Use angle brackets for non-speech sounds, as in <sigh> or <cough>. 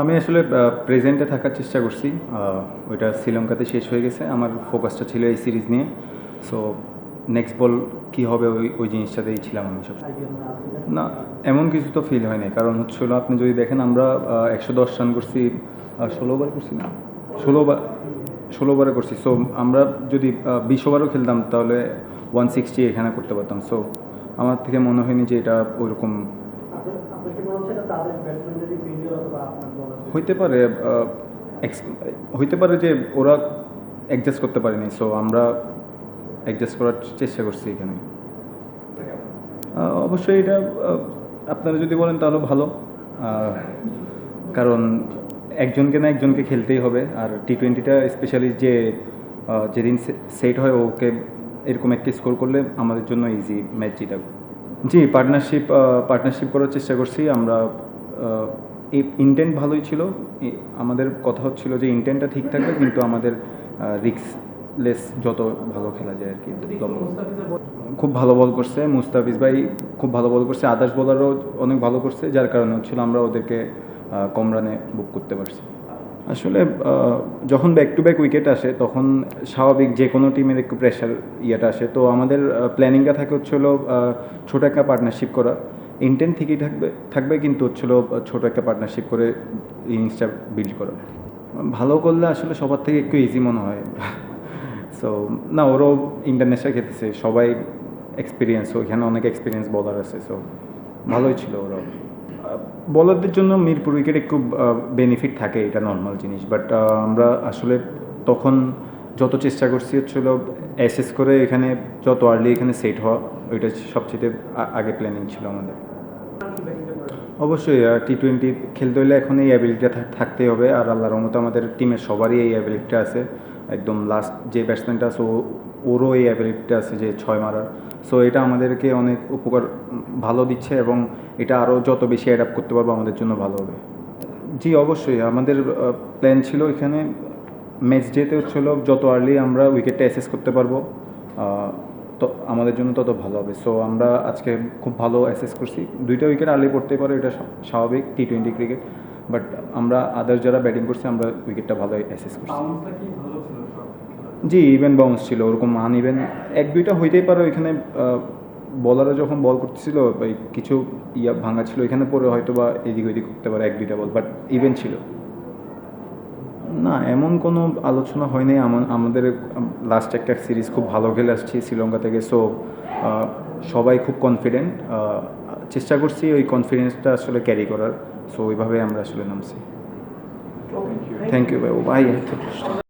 আমি আসলে প্রেজেন্টে থাকার চেষ্টা করছি। ওইটা শ্রীলঙ্কাতে শেষ হয়ে গেছে। আমার ফোকাসটা ছিল এই সিরিজ নিয়ে। সো নেক্সট বল কী হবে ওই ওই জিনিসটাতেই ছিলাম আমি সব না এমন কিছু তো ফিল হয়নি। কারণ হচ্ছিল আপনি যদি দেখেন আমরা একশো দশ রান করছি ষোলো ওভার করছি না? ষোলো ওভার ষোলো ওভারে করছি। সো আমরা যদি বিশ ওভারও খেলতাম তাহলে ওয়ান সিক্সটি এখানে করতে পারতাম। সো আমার থেকে মনে হয়নি যে এটা ওইরকম হইতে পারে হইতে পারে যে ওরা অ্যাডজাস্ট করতে পারেনি সো আমরা অ্যাডজাস্ট করার চেষ্টা করছি এখানে। অবশ্যই এটা আপনারা যদি বলেন তাহলে ভালো। কারণ একজনকে না একজনকে খেলতেই হবে, আর টি টোয়েন্টিটা স্পেশালি যে যেদিন সেট হয় ওকে এরকম একটা স্কোর করলে আমাদের জন্য ইজি ম্যাচ জিতা জি পার্টনারশিপ পার্টনারশিপ করার চেষ্টা করছি। আমরা এই ইন্টেন্ট ভালোই ছিল। আমাদের কথা হচ্ছিল যে ইন্টেন্টটা ঠিক থাকবে, কিন্তু আমাদের রিক্সলেস যত ভালো খেলা যায় আর কি খুব ভালো বল করছে মুস্তাফিজ ভাই, খুব ভালো বল করছে। আদার্স বলারও অনেক ভালো করছে, যার কারণে হচ্ছিল আমরা ওদেরকে কম রানে বুক করতে পারছি। আসলে যখন ব্যাক টু ব্যাক উইকেট আসে, তখন স্বাভাবিক যে কোনো টিমের একটু প্রেশার ইয়েটা আসে। তো আমাদের প্ল্যানিংটা থাকে হচ্ছিল ছোটো একটা পার্টনারশিপ করা। ইন্টেন্ট ঠিকই থাকবে থাকবে কিন্তু হচ্ছিল ছোটো একটা পার্টনারশিপ করে ইনিংসটা বিল্ড করা। ভালো করলে আসলে সবার থেকে একটু ইজি মনে হয়। <laughs> সো না, ওরও ইন্টারন্যাশনাল খেলতেছে, সবাই এক্সপিরিয়েন্স ওইখানে অনেক এক্সপিরিয়েন্স বলার আছে সো ভালোই ছিল ওরাও। বলারদের জন্য মিরপুর উইকেট একটু বেনিফিট থাকে এটা নর্মাল জিনিস বাট আমরা আসলে তখন যত চেষ্টা করছি হচ্ছিল অ্যাসেস করে এখানে যত আর্লি এখানে সেট হওয়া, ওইটা সবচেয়ে আগে প্ল্যানিং ছিল আমাদের। অবশ্যই টি টোয়েন্টি খেলতে হলে এখন এই অ্যাবিলিটিটা থাকতেই হবে, আর আল্লাহর রহমতে আমাদের টিমের সবারই এই অ্যাবিলিটিটা আছে। একদম লাস্ট যে ব্যাটসম্যানটা আছে, ও ওরও এই অ্যাবিলিটিটা আছে যে ছয় মারার। সো এটা আমাদেরকে অনেক উপকার, ভালো দিচ্ছে এবং এটা আরও যত বেশি অ্যাডাপ্ট করতে পারব আমাদের জন্য ভালো হবে। জি, অবশ্যই। আমাদের প্ল্যান ছিল এখানে ম্যাচ ডেতে হচ্ছিল যত আর্লি আমরা উইকেটটা অ্যাসেস করতে পারব তো, আমাদের জন্য তত ভালো হবে। সো আমরা আজকে খুব ভালো অ্যাসেস করছি। দুইটা উইকেট আর্লি পড়তে পারে, এটা স্বা- স্বাভাবিক টি টোয়েন্টি ক্রিকেট বাট আমরা আদার্স যারা ব্যাটিং করছি, আমরা উইকেটটা ভালো অ্যাসেস করছি। জি ইভেন বাউন্স ছিল ওরকম আন ইভেন এক দুইটা হইতেই পারে ওইখানে বলাররা যখন বল করতেছিল কিছু ইয়া ভাঙা ছিল এখানে পরে হয়তো বা এদিক ওইদিক করতে পারে এক দুইটা বল বাট ইভেন ছিল। না এমন কোনো আলোচনা হয়নি আমা- আমাদের লাস্ট একটা সিরিজ খুব ভালো খেলে আসছি শ্রীলঙ্কা থেকে সো সবাই খুব কনফিডেন্ট চেষ্টা করছি ওই কনফিডেন্সটা আসলে ক্যারি করার সো ওইভাবে আমরা আসলে নামছি। থ্যাংক ইউ ভাই ও ভাই